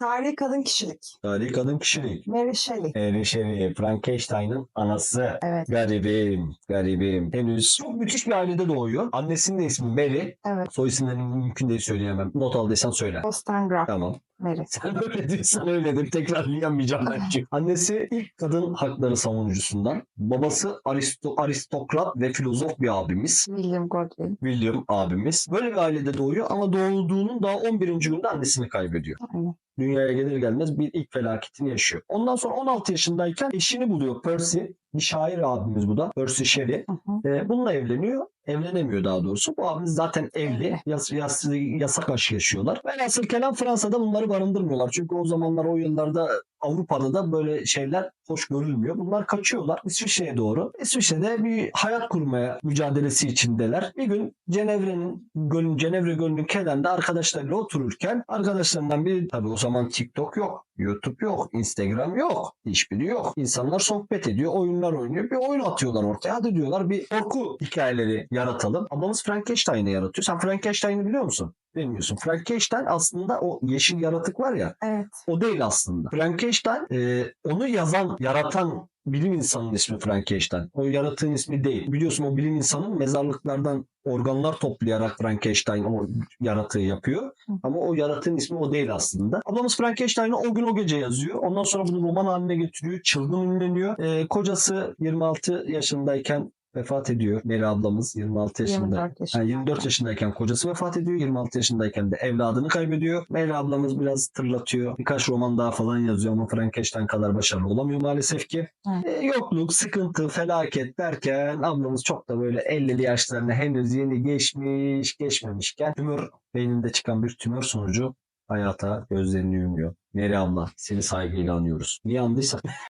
Tarihi kadın kişilik. Tarihi kadın kişilik. Mary Shelley. Mary Shelley, Frankenstein'ın anası. Evet. Garibim, garibim. Henüz çok müthiş bir ailede doğuyor. Annesinin de ismi Mary. Evet. Soy isimlerini mümkün değil söyleyemem. Not aldıysan söyle. Wollstonecraft. Tamam. Mary. Sen öyle diyorsan öyledir. Tekrarlayamayacağım ben çünkü. Annesi ilk kadın hakları savunucusundan. Babası aristo, aristokrat ve filozof bir abimiz. William Godwin. William abimiz. Böyle bir ailede doğuyor ama doğduğunun daha 11. günde annesini kaybediyor. Aynen. Dünyaya gelir gelmez bir ilk felaketini yaşıyor. Ondan sonra 16 yaşındayken eşini buluyor Percy. Bir şair abimiz bu da. Percy Shelley. Hı hı. Ee, bununla evleniyor. Evlenemiyor daha doğrusu. Bu abimiz zaten evli. Yas, yas, yasak aşk yaşıyorlar. Velhasıl kelam Fransa'da bunları barındırmıyorlar. Çünkü o zamanlar o yıllarda Avrupa'da da böyle şeyler hoş görülmüyor. Bunlar kaçıyorlar İsviçre'ye doğru. İsviçre'de bir hayat kurmaya mücadelesi içindeler. Bir gün Cenevre'nin gölün Cenevre Gölü'nün kenarında arkadaşlarıyla otururken arkadaşlarından biri tabii o zaman TikTok yok, YouTube yok, Instagram yok, hiçbiri yok. İnsanlar sohbet ediyor, oyunlar oynuyor. Bir oyun atıyorlar ortaya. Hadi diyorlar bir korku hikayeleri yaratalım. Ablamız Frankenstein'i yaratıyor. Sen Frankenstein'i biliyor musun? Bilmiyorsun. Frankenstein aslında o yeşil yaratık var ya Evet. o değil aslında. Frankenstein e, onu yazan, yaratan bilim insanının ismi Frankenstein. O yaratığın ismi değil. Biliyorsun o bilim insanı mezarlıklardan organlar toplayarak Frankenstein o yaratığı yapıyor. Ama o yaratığın ismi o değil aslında. Ablamız Frankenstein'ı o gün o gece yazıyor. Ondan sonra bunu roman haline getiriyor. Çılgın ünleniyor. E, kocası 26 yaşındayken vefat ediyor. Meri ablamız 26 yaşında. 24 yaşında. Yani 24 yaşındayken kocası vefat ediyor. 26 yaşındayken de evladını kaybediyor. Mary ablamız biraz tırlatıyor. Birkaç roman daha falan yazıyor ama Frankenstein kadar başarılı olamıyor maalesef ki. Evet. E, yokluk, sıkıntı, felaket derken ablamız çok da böyle 50'li yaşlarına henüz yeni geçmiş, geçmemişken tümör beyninde çıkan bir tümör sonucu hayata gözlerini yumuyor. Mary abla seni saygıyla anıyoruz. Niye andıysak